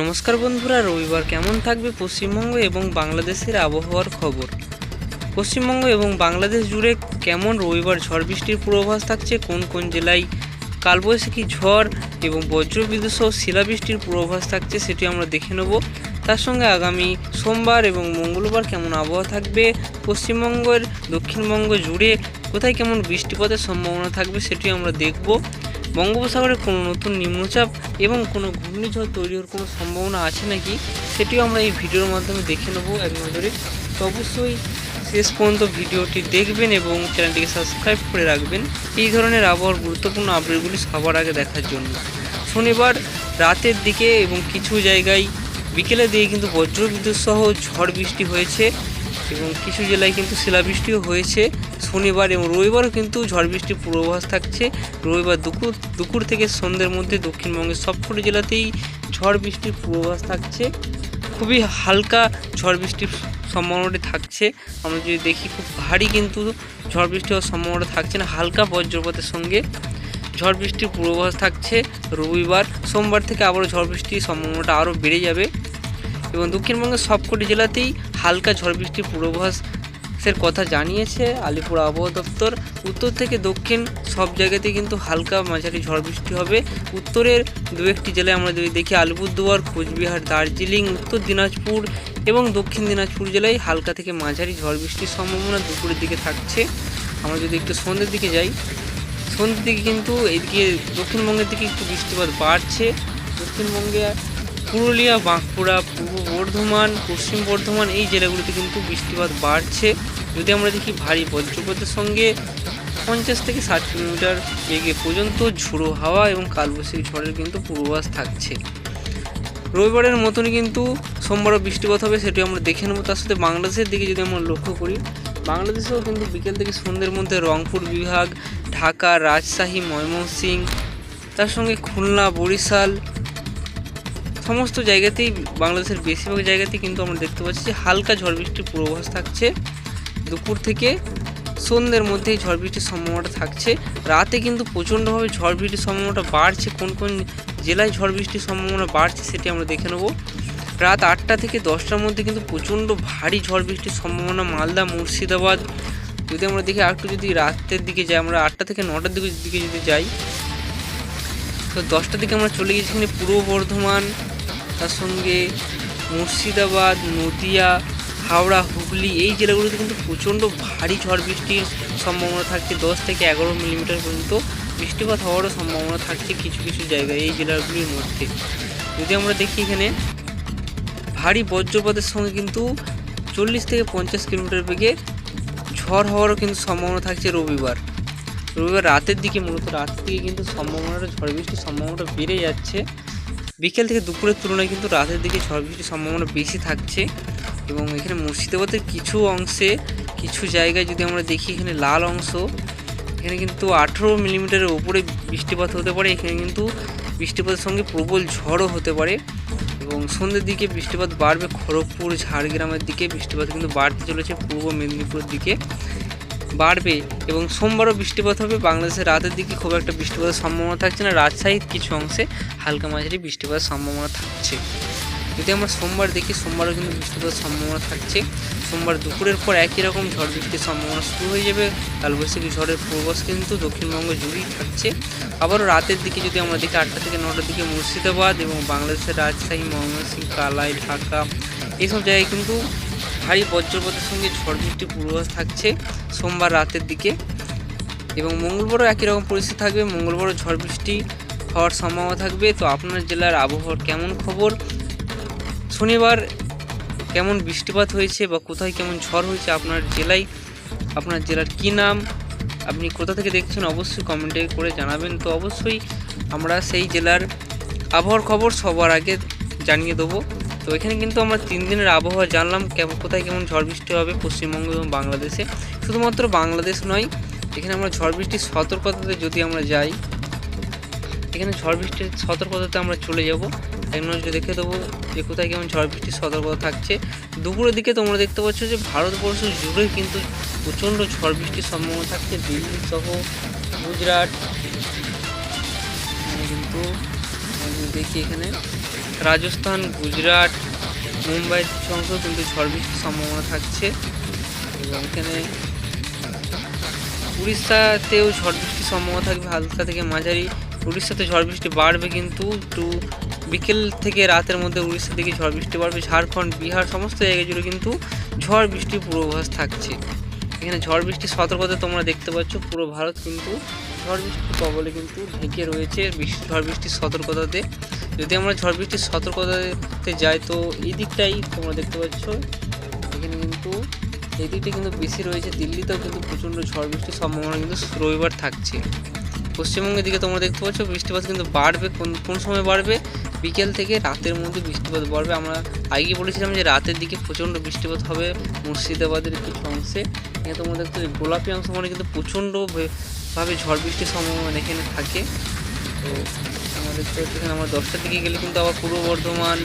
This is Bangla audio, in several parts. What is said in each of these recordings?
নমস্কার বন্ধুরা, রবিবার কেমন থাকবে পশ্চিমবঙ্গ এবং বাংলাদেশের আবহাওয়ার খবর? পশ্চিমবঙ্গ এবং বাংলাদেশ জুড়ে কেমন রবিবার ঝড় বৃষ্টির পূর্বাভাস থাকছে? কোন কোন জেলায় কালবৈশাখী ঝড় এবং বজ্রবিদ্যুৎ সহ শিলাবৃষ্টির পূর্বাভাস থাকছে সেটি আমরা দেখে নেব। তার সঙ্গে আগামী সোমবার এবং মঙ্গলবার কেমন আবহাওয়া থাকবে? পশ্চিমবঙ্গের দক্ষিণবঙ্গ জুড়ে কোথায় কেমন বৃষ্টিপাতের সম্ভাবনা থাকবে সেটি আমরা দেখব। বঙ্গোপসাগরে কোনো নতুন নিম্নচাপ এবং কোনো ঘূর্ণিঝড় তৈরি হওয়ার কোনো সম্ভাবনা আছে নাকি? সেটিও আমরা এই ভিডিওর মাধ্যমে দেখে নেব এক নজরে। তো অবশ্যই শেষ পর্যন্ত ভিডিওটি দেখবেন এবং চ্যানেলটিকে সাবস্ক্রাইব করে রাখবেন। এই ধরনের আবহাওয়ার গুরুত্বপূর্ণ আপডেটগুলি সবার আগে দেখার জন্য। শনিবার রাতের দিকে এবং কিছু জায়গায় বিকেলের দিকে কিন্তু বজ্রবিদ্যুৎ সহ ঝড় বৃষ্টি হয়েছে। এবং কিছু জেলায় কিন্তু শিলাবৃষ্টিও হয়েছে শনিবার এবং রবিবারও কিন্তু ঝড় বৃষ্টির পূর্বাভাস থাকছে। রবিবার দুপুর দুপুর থেকে সন্ধ্যের মধ্যে দক্ষিণবঙ্গের সবকটি জেলাতেই ঝড় বৃষ্টির পূর্বাভাস থাকছে। খুবই হালকা ঝড় বৃষ্টির সম্ভাবনাটি থাকছে। আমরা যদি দেখি খুব ভারী কিন্তু ঝড় বৃষ্টি হওয়ার সম্ভাবনা থাকছে না, হালকা বজ্রপাতের সঙ্গে ঝড় বৃষ্টির পূর্বাভাস থাকছে রবিবার। সোমবার থেকে আবারও ঝড় বৃষ্টির সম্ভাবনাটা আরও বেড়ে যাবে এবং দক্ষিণবঙ্গের সবকটি জেলাতেই হালকা ঝড় বৃষ্টির পূর্বাভাসের কথা জানিয়েছে আলিপুর আবহাওয়া দপ্তর। উত্তর থেকে দক্ষিণ সব জায়গাতেই কিন্তু হালকা মাঝারি ঝড় বৃষ্টি হবে। উত্তরের দু একটি জেলায় আমরা যদি দেখি, আলিপুরদুয়ার, কোচবিহার, দার্জিলিং, উত্তর দিনাজপুর এবং দক্ষিণ দিনাজপুর জেলায় হালকা থেকে মাঝারি ঝড় বৃষ্টির সম্ভাবনা দুপুরের দিকে থাকছে। আমরা যদি একটু সন্ধ্যের দিকে যাই, সন্ধ্যের দিকে কিন্তু এদিকে দক্ষিণবঙ্গের দিকে একটু বৃষ্টিপাত বাড়ছে। দক্ষিণবঙ্গে পুরুলিয়া, বাঁকুড়া, পূর্ব বর্ধমান, পশ্চিম বর্ধমান এই জেলাগুলিতে কিন্তু বৃষ্টিপাত বাড়ছে। যদি আমরা দেখি ভারী বজ্রপাতের সঙ্গে পঞ্চাশ থেকে ষাট কিলোমিটার বেগে পর্যন্ত ঝুড়ো হাওয়া এবং কালবৈশাখী ঝড়ের কিন্তু পূর্বাভাস থাকছে। রবিবারের মতনই কিন্তু সোমবারও বৃষ্টিপাত হবে সেটি আমরা দেখে নেব। তার সাথে বাংলাদেশের দিকে যদি আমরা লক্ষ্য করি, বাংলাদেশেও কিন্তু বিকেল থেকে সন্ধ্যের মধ্যে রংপুর বিভাগ, ঢাকা, রাজশাহী, ময়মনসিংহ, তার সঙ্গে খুলনা, বরিশাল সমস্ত জায়গাতেই, বাংলাদেশের বেশিরভাগ জায়গাতেই কিন্তু আমরা দেখতে পাচ্ছি যে হালকা ঝড় বৃষ্টির পূর্বাভাস থাকছে। দুপুর থেকে সন্ধ্যের মধ্যেই ঝড় বৃষ্টির সম্ভাবনাটা থাকছে। রাতে কিন্তু প্রচণ্ডভাবে ঝড় বৃষ্টির সম্ভাবনাটা বাড়ছে। কোন কোন জেলায় ঝড় বৃষ্টির সম্ভাবনা বাড়ছে সেটি আমরা দেখে নেব। রাত আটটা থেকে দশটার মধ্যে কিন্তু প্রচণ্ড ভারী ঝড় বৃষ্টির সম্ভাবনা মালদা, মুর্শিদাবাদ। যদি আমরা দেখি আর একটু যদি রাতের দিকে যাই, আমরা আটটা থেকে নটার দিকে দিকে যদি যাই, তো দশটার দিকে আমরা চলে গেছি এখানে পূর্ব বর্ধমান তার সঙ্গে মুর্শিদাবাদ, নদিয়া, হাওড়া, হুগলি এই জেলাগুলোতে কিন্তু প্রচণ্ড ভারী ঝড় বৃষ্টির সম্ভাবনা থাকছে। দশ থেকে এগারো মিলিমিটার পর্যন্ত বৃষ্টিপাত হওয়ারও সম্ভাবনা থাকছে কিছু কিছু জায়গায় এই জেলাগুলির মধ্যে। যদি আমরা দেখি এখানে, ভারী বজ্রপাতের সঙ্গে কিন্তু চল্লিশ থেকে পঞ্চাশ কিলোমিটার বেগে ঝড় হওয়ারও কিন্তু সম্ভাবনা থাকছে রবিবার। রবিবার রাতের দিকে, মূলত রাতের দিকে কিন্তু সম্ভাবনাটা, ঝড় বৃষ্টির সম্ভাবনাটা বেড়ে যাচ্ছে। বিকেল থেকে দুপুরের তুলনায় কিন্তু রাতের দিকে ঝড় বৃষ্টির সম্ভাবনা বেশি থাকছে এবং এখানে মুর্শিদাবাদের কিছু অংশে কিছু জায়গায় যদি আমরা দেখি এখানে লাল অংশ, এখানে কিন্তু আঠেরো মিলিমিটারের ওপরে বৃষ্টিপাত হতে পারে। এখানে কিন্তু বৃষ্টিপাতের সঙ্গে প্রবল ঝড়ও হতে পারে এবং সন্ধ্যের দিকে বৃষ্টিপাত বাড়বে। খড়গপুর, ঝাড়গ্রামের দিকে বৃষ্টিপাত কিন্তু বাড়তে চলেছে। পূর্ব মেদিনীপুরের দিকে। বাড়বে এবং সোমবারও বৃষ্টিপাত হবে। বাংলাদেশের রাতের দিকে খুব একটা বৃষ্টিপাতের সম্ভাবনা থাকছে না। রাজশাহীর কিছু অংশে হালকা মাঝারি বৃষ্টিপাতের সম্ভাবনা থাকছে। যদি আমরা সোমবার দেখি, সোমবারও কিন্তু বৃষ্টিপাতের সম্ভাবনা থাকছে। সোমবার দুপুরের পর একই রকম ঝড় বৃষ্টির সম্ভাবনা শুরু হয়ে যাবে। কালবৈশাখী ঝড়ের পূর্বাস কিন্তু দক্ষিণবঙ্গ জুড়েই থাকছে। আবারও রাতের দিকে যদি আমরা দেখি, আটটা থেকে নটার দিকে মুর্শিদাবাদ এবং বাংলাদেশের রাজশাহী, ময়মনসিংহ, কালাই, ঢাকা এইসব জায়গায় কিন্তু ভারী বজ্রপাতের সঙ্গে ঝড় বৃষ্টির পূর্বাভাস থাকছে সোমবার রাতের দিকে। এবং মঙ্গলবারও একই রকম পরিস্থিতি থাকবে, মঙ্গলবারও ঝড় বৃষ্টি হওয়ার সম্ভাবনা থাকবে। তো আপনার জেলার আবহাওয়ার কেমন খবর? শনিবার কেমন বৃষ্টিপাত হয়েছে বা কোথায় কেমন ঝড় হয়েছে আপনার জেলায়? আপনার জেলার কী নাম? আপনি কোথা থেকে দেখছেন? অবশ্যই কমেন্টে করে জানাবেন। তো অবশ্যই আমরা সেই জেলার আবহাওয়ার খবর সবার আগে জানিয়ে দেবো। তো এখানে কিন্তু আমরা তিন দিনের আবহাওয়া জানলাম, কেমন, কোথায় কেমন ঝড় বৃষ্টি হবে পশ্চিমবঙ্গ এবং বাংলাদেশে। শুধুমাত্র বাংলাদেশ নয়, এখানে আমরা ঝড় বৃষ্টির সতর্কতাতে যদি আমরা যাই, এখানে ঝড় বৃষ্টির সতর্কতাতে আমরা চলে যাব। এক নজরে দেখে দেবো যে কোথায় কেমন ঝড় বৃষ্টির সতর্কতা থাকছে। দুপুরের দিকে তোমরা দেখতে পাচ্ছ যে ভারতবর্ষ জুড়ে কিন্তু প্রচণ্ড ঝড় বৃষ্টির সম্ভাবনা থাকছে। দিল্লি সহ গুজরাট কিন্তু দেখি এখানে। রাজস্থান, গুজরাট, মুম্বাই কিছু অংশ কিন্তু ঝড় বৃষ্টির সম্ভাবনা থাকছে। এবং এখানে উড়িষ্যাতেও ঝড় বৃষ্টির সম্ভাবনা থাকবে, হালকা থেকে মাঝারি। উড়িষ্যাতে ঝড় বৃষ্টি বাড়বে কিন্তু, একটু বিকেল থেকে রাতের মধ্যে উড়িষ্যা থেকে ঝড় বৃষ্টি বাড়বে। ঝাড়খণ্ড, বিহার সমস্ত জায়গা জুড়ে কিন্তু ঝড় বৃষ্টির পূর্বাভাস থাকছে। এখানে ঝড় বৃষ্টির সতর্কতা তোমরা দেখতে পাচ্ছ পুরো ভারত, কিন্তু ঝড় বৃষ্টির কবলে কিন্তু ঢেকে রয়েছে ঝড় বৃষ্টির সতর্কতাতে। যদি আমরা ঝড় বৃষ্টির সতর্কতাতে যাই, তো এই দিকটাই তোমরা দেখতে পাচ্ছ। এখানে কিন্তু এই দিকটা কিন্তু বেশি রয়েছে। দিল্লিতেও কিন্তু প্রচণ্ড ঝড় বৃষ্টির সম্ভাবনা কিন্তু রবিবার থাকছে। পশ্চিমবঙ্গের দিকে তোমরা দেখতে পাচ্ছ, বৃষ্টিপাত কিন্তু বাড়বে। কোন কোন সময় বাড়বে? বিকেল থেকে রাতের মধ্যে বৃষ্টিপাত পড়বে আমরা আগে বলেছিলাম যে রাতের দিকে প্রচণ্ড বৃষ্টিপাত হবে মুর্শিদাবাদের কিছু অংশে। এখানে তোমরা দেখতে গোলাপি অংশ মানে কিন্তু প্রচণ্ড ভে- ভাবে ঝড় বৃষ্টির সম্ভাবনা এখানে থাকে। তো আমাদের এখানে আমরা দশটার দিকে গেলে কিন্তু আবার পূর্ব বর্ধমান,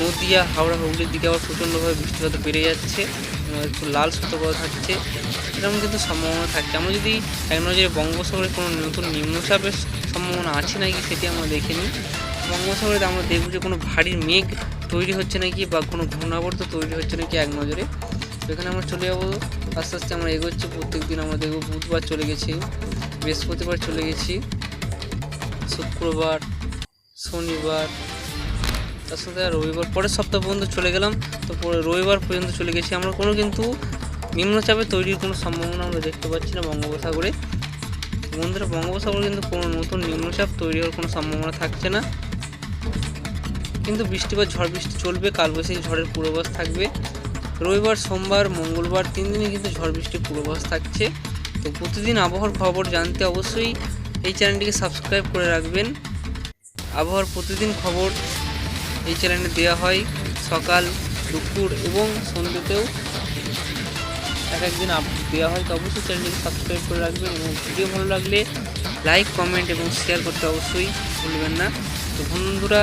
নদিয়া, হাওড়া, হুগলির দিকে আবার প্রচণ্ডভাবে বৃষ্টিপাত বেড়ে যাচ্ছে। একটু লাল সতর্কতা থাকছে এরকম কিন্তু সম্ভাবনা থাকছে। আমরা যদি এক নজরে বঙ্গোপসাগরে কোনো নতুন নিম্নচাপের সম্ভাবনা আছে নাকি সেটি আমরা দেখে নিই। বঙ্গোপসাগরে আমরা দেখব যে কোনো ভারী মেঘ তৈরি হচ্ছে নাকি বা কোনো ঘূর্ণাবর্ত তৈরি হচ্ছে নাকি এক নজরে এখানে আমরা চলে যাব। আস্তে আস্তে আমরা এগোচ্ছি। প্রত্যেক দিন আমরা দেখব বুধবার চলে গেছি, বৃহস্পতিবার চলে গেছি, শুক্রবার, শনিবার, তার সাথে রবিবার। পরের সপ্তাহ পর্যন্ত চলে গেলাম, তো পরে রবিবার পর্যন্ত চলে গেছি আমরা। কোনো কিন্তু নিম্নচাপে তৈরির কোনো সম্ভাবনা আমরা দেখতে পাচ্ছি না বঙ্গোপসাগরে। বন্ধুরা, বঙ্গোপসাগরে কিন্তু কোনো নতুন নিম্নচাপ তৈরি হওয়ার কোনো সম্ভাবনা থাকছে না। কিন্তু বৃষ্টি বা ঝড় বৃষ্টি চলবে কালবৈশাখী ঝড়ের পূর্বাভাস থাকবে। রবিবার, সোমবার, মঙ্গলবার তিন দিনে কিন্তু ঝড় বৃষ্টির পূর্বাভাস থাকছে। তো প্রতিদিন আবহাওয়ার খবর জানতে অবশ্যই এই চ্যানেলটিকে সাবস্ক্রাইব করে রাখবেন। আবহাওয়ার প্রতিদিন খবর এই চ্যানেলে দেওয়া হয় সকাল, দুপুর এবং সন্ধ্যেতেও। এক একদিন আপডেট দেওয়া হয়, তো অবশ্যই চ্যানেলটিকে সাবস্ক্রাইব করে রাখবেন এবং ভিডিও ভালো লাগলে লাইক, কমেন্ট এবং শেয়ার করতে অবশ্যই ভুলবেন না। তো বন্ধুরা